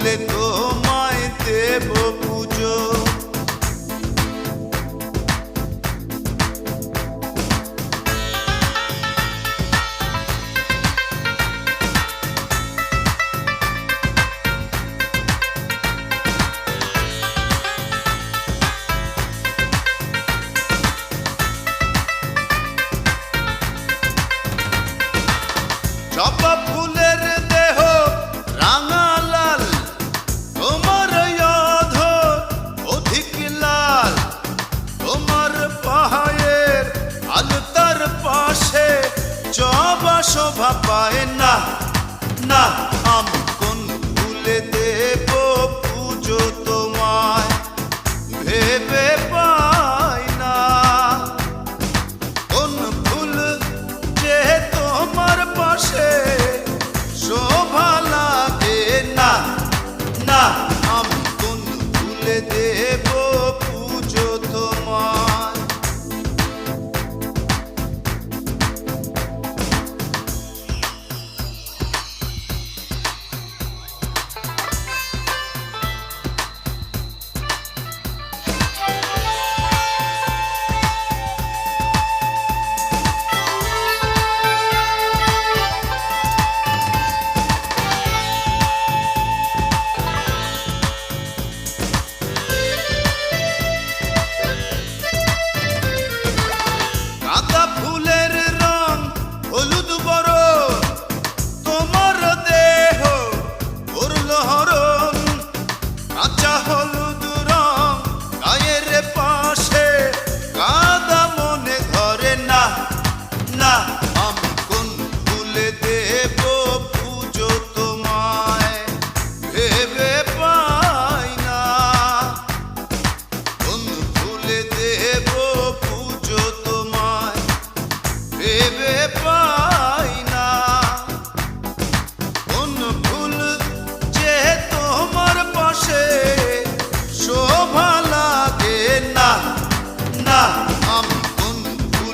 ভুলে তোমায় দেব পুজো। শোভা পায় না না, আমি কোন ভুলে দেব পুজো তোমায়? ভেবে পাই না। কোন ভুল যে তোমার পাশে শোভা লাগে না না, আমি কোন ভুলে দেব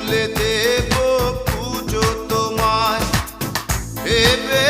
ফুলে দেব পুজো তোমায়। ভেবে